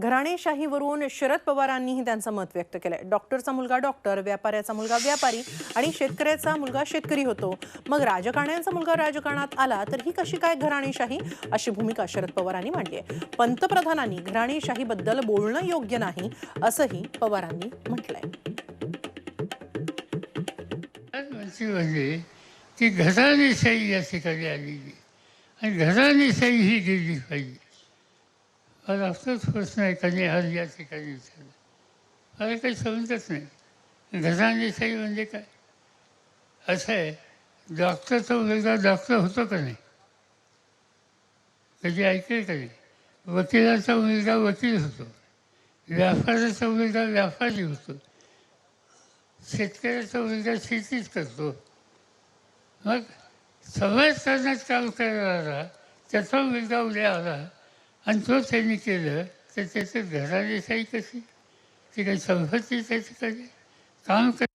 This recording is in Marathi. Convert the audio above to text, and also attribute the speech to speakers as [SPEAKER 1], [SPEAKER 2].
[SPEAKER 1] घराणेशाहीवरून शरद पवारांनीही त्यांचं मत व्यक्त केलंय. डॉक्टरचा मुलगा डॉक्टर व्यापाऱ्याचा मुलगा व्यापारी आणि शेतकऱ्याचा मुलगा शेतकरी होतो. मग राजकारण्यांचा मुलगा राजकारणात आला तर ही कशी काय घराणेशाही? अशी भूमिका शरद पवारांनी मांडली आहे. पंतप्रधानांनी घराणेशाहीबद्दल बोलणं योग्य नाही असंही पवारांनी म्हटलंय.
[SPEAKER 2] म्हणजे की घराणेशाही या ठिकाणी आलेली आणि घराणेशाही ही गेली पाहिजे. आज असतोच होत नाही आज या ठिकाणी विचारला अरे काही समजत नाही. घराणेशाही म्हणजे काय? असं आहे डॉक्टरचा मुलगा डॉक्टर होतो का नाही? कधी ऐकेल का नाही? वकिलाचा मुलगा वकील होतो. व्यापाराचा मुलगा व्यापारी होतो. शेतकऱ्याचा मुलगा शेतीच करतो. मग समाजकारणात काम करणारा त्याचा मुलगा उद्या आला. आणि तो त्यांनी केलं तर त्याचं घरादेशाही कशी? ती काही संपत्ती त्याची कधी काम कर